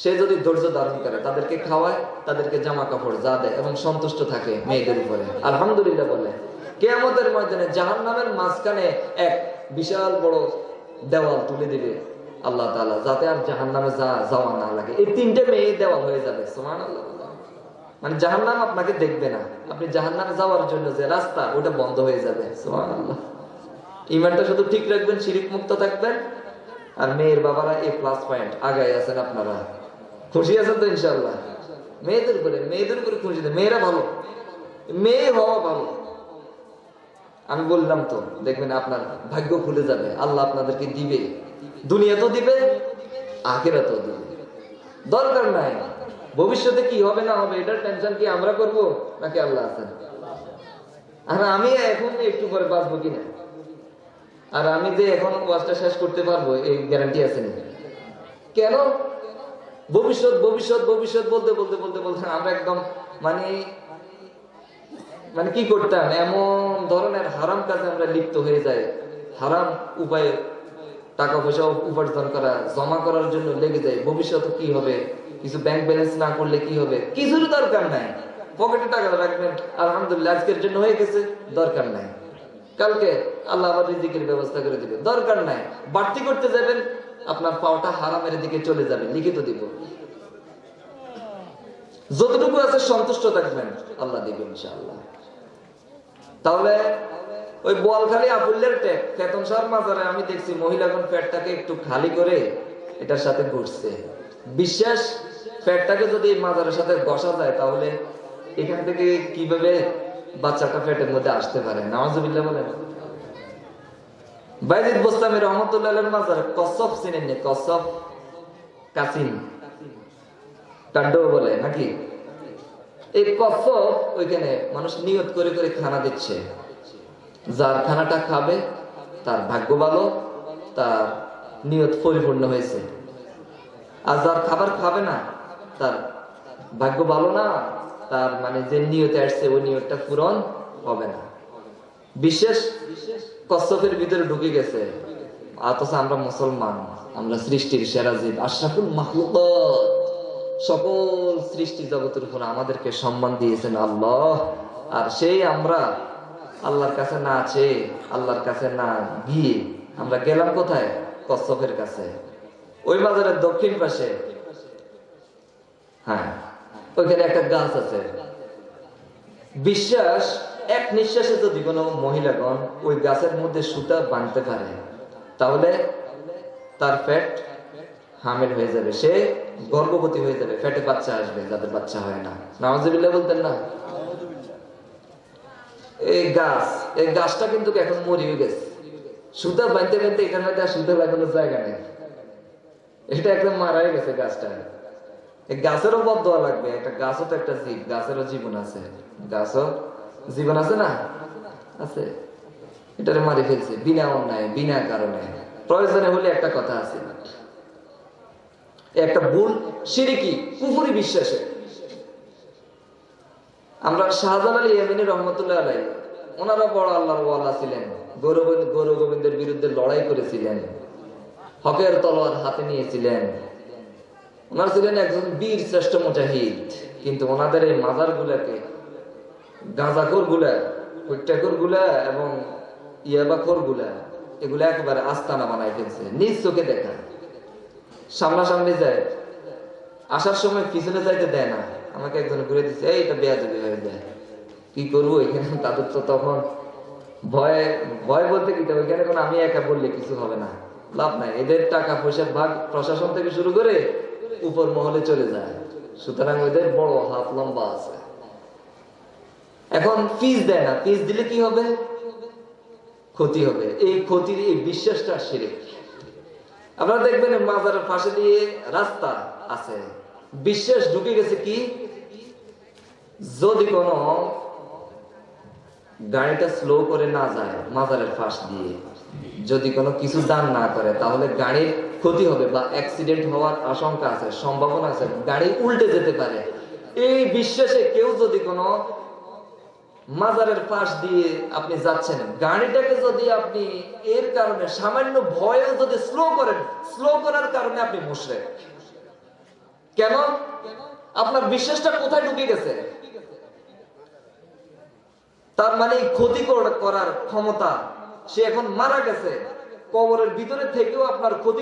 সে যদি ধৈর্য ধারণ করে, তাদেরকে খাওয়ায়, তাদেরকে জামা কাপড় যা দেয় এবং সন্তুষ্ট থাকে মেয়েদের উপরে। আলহামদুলিল্লাহ বলে। কেয়ামতের ময়দানে জাহান নামের মাঝখানে এক বিশাল বড় দেওয়াল তুলে দিবে আল্লাহ তাআলা, যাতে আর জাহান নামে যা যাওয়া না লাগে। এই তিনটে মেয়ে দেওয়াল হয়ে যাবে সোমান আল্লাহ মানে জাহান নাম আপনাকে দেখবে না। আপনি জাহান নামে যাওয়ার জন্য যে রাস্তা, ওটা বন্ধ হয়ে যাবে সোমান আল্লাহ ইমানটা শুধু ঠিক রাখবেন, শিরিক মুক্ত থাকবেন। আর মেয়ের বাবারা এ প্লাস পয়েন্ট আগায় আছেন আপনারা। খুশি আছেন তো ইনশাল্লাহ মেয়েদের উপরে মেয়েদের উপরে খুশি মেয়েরা ভালো। মেয়ে হওয়া ভালো। আমি বললাম তো, দেখবেন আপনার ভাগ্য খুলে যাবে, আল্লাহ আপনাদেরকে দিবে। দুনিয়া তো দিবে আখেরা তো দিবে। দরকার নাই। ভবিষ্যতে কি হবে না হবে, এটার টেনশন কি আমরা করব? নাকি আল্লাহ আছেন? আর আমি এখন একটু পরে বাঁচবো কিনা? আর আমি যে এখন ওয়াজটা শেষ করতে পারব, এই গ্যারান্টি আছে না কেন? ভবিষ্যৎ ভবিষ্যৎ ভবিষ্যৎ বলতে বলতে বলতে বলতে আমরা একদম মানে মানে কি করতাম? এমন ধরনের হারাম কাজে আমরা লিপ্ত হয়ে যাই। হারাম উপায়ে টাকা পয়সা উপার্জন করা, জমা করার জন্য লেগে যায় ভবিষ্যতে কি হবে? কিছু ব্যাংক ব্যালেন্স না করলে কি হবে? কিছুর দরকার নাই। পকেটে টাকা রাখবেন। আলহামদুলিল্লাহ, আজকের জন্য হয়ে গেছে। দরকার নাই। কালকে আল্লাহ আবার রিজিকের ব্যবস্থা করে দিবে। দরকার নাই। বাড়তি করতে যাবেন আপনার পাওয়াটা হারামের দিকে চলে যাবে, লিখিত দিব। যতটুকু আছে সন্তুষ্ট থাকবেন, আল্লাহ দিবে ইনশাআল্লাহ। তাহলে ওই বোয়ালখালী আবুল্লের ট্যাগ কেতন সার মাজারে আমি দেখছি মহিলাগণ ফ্যাটটাকে একটু খালি করে এটার সাথে ঘুরছে। বিশ্বাস ফ্যাটটাকে যদি মাজারের সাথে বসা যায়, তাহলে এখান থেকে কীভাবে বাচ্চাটা ফ্যাটের মধ্যে আসতে পারে? নামাজুবিল্লাহ বলেন। বাইজিদ বোস্তামি রহমতুল্লাহ মাজারে কসব চিনেন নি? কসব কাসিম। টাড্ডো বলে, নাকি? এই কসব ওইখানে মানুষ নিয়ত করে করে খানা দিচ্ছে। যার খানাটা খাবে, তার ভাগ্য ভালো, তার নিয়ত পরিপূর্ণ হয়েছে। আর যার খাবার খাবে না, তার ভাগ্য ভালো না, তার মানে যে নিয়তে আসছে, ওই নিয়তটা পূরণ হবে না। বিশেষ কচ্ছপের ভিতরে ঢুকে গেছে। অথচ আমরা মুসলমান, আমরা সৃষ্টির সেরা জীব, আশরাফুল মাহলুক সকল সৃষ্টি জগতের উপর আমাদেরকে সম্মান দিয়েছেন আল্লাহ। আর সেই আমরা আল্লাহর কাছে না আছে আল্লাহর কাছে না গিয়ে আমরা গেলাম কোথায়? কচ্ছপের কাছে। ওই বাজারের দক্ষিণ পাশে। হ্যাঁ ওইখানে একটা গাছ আছে। বিশ্বাস এক নিঃশ্বাসে যদি কোনো মহিলাগণ ওই গাছের মধ্যে সুতা বাঁধতে পারে, তাহলে তার পেট হামিল হয়ে যাবে, সে গর্ভবতী হয়ে যাবে পেটে বাচ্চা আসবে, যাদের বাচ্চা হয় না। নামাজিবিল্লাহ বলতেন না? এই গাছ, এই গাছটা কিন্তু এখন মরিয়ে গেছে। সুতা বাঁধতে বাঁধতে এখানে আর সুতা লাগানোর জায়গা নেই। এটা একদম মারাই গেছে গাছটা। গাছেরও বদ দেওয়া লাগবে, একটা গাছও তো একটা জীব, গাছেরও জীবন আছে। গাছও জীবন আছে না? আছে। এটারে মারি ফেলছে, বিনা অন্যায়, বিনা কারণে। প্রয়োজনে হলে একটা কথা আছে। একটা ভুল, সিরিকি, কুফুরি বিশ্বাসে। আমরা শাহজালাল আলী ইয়ামিনী রহমতুল্লাহ আলাই, ওনারা বড় আল্লাহর ওয়াল্লাহ ছিলেন, গৌরব গৌরব গোবিন্দের বিরুদ্ধে লড়াই করেছিলেন, হকের তলোয়ার হাতে নিয়েছিলেন। ওনারা ছিলেন একজন বীর শ্রেষ্ঠ মুজাহিদ, কিন্তু ওনাদের এই মাজার গুলাকে গাঁজাখোরগুলা হৈটাখোরগুলা এবং ইয়াবাখোরগুলা এগুলা একেবারে আস্তানা বানাই ফেলছে। নিজ চোখে দেখা। সামনাসামনি যায়। আসার সময় পিছনে যাইতে দেয় না। আমাকে একজন ঘুরে দিচ্ছে এই, এটা হয়ে যায়। কি করব এখানে? তাদের তো তখন ভয় ভয় বলতে কি? ওইখানে কোনো আমি একা বললে কিছু হবে না। লাভ নাই। এদের টাকা পয়সার ভাগ প্রশাসন থেকে শুরু করে উপর মহলে চলে যায়। সুতরাং ওদের বড় হাত লম্বা আছে। এখন ফিস দেয় না। ফিস দিলে কি হবে? ক্ষতি হবে। এই ক্ষতির, এই বিশ্বাসটা সেরে আপনারা দেখবেন মাজারের পাশে দিয়ে রাস্তা আছে। বিশ্বাস ঢুকে গেছে কি? যদি কোনো গাড়িটা স্লো করে না যায় মাজারের পাশ দিয়ে, যদি কোনো কিছু দান না করে, তাহলে গাড়ির ক্ষতি হবে বা অ্যাক্সিডেন্ট হওয়ার আশঙ্কা আছে, সম্ভাবনা আছে। গাড়ি উল্টে যেতে পারে। এই বিশ্বাসে কেউ যদি কোনো মাজারের পাশ দিয়ে আপনি যাচ্ছেন। গাড়িটাকে যদি আপনি এর কারণে সামান্য ভয়ে যদি স্লো করেন স্লো করার কারণে আপনি মুশরে কেন? আপনার বিশ্বাসটা কোথায় ঢুকে গেছে? তার মানে ক্ষতি করার ক্ষমতা, সে এখন মারা গেছে। কবরের ভিতরে থেকেও আপনার ক্ষতি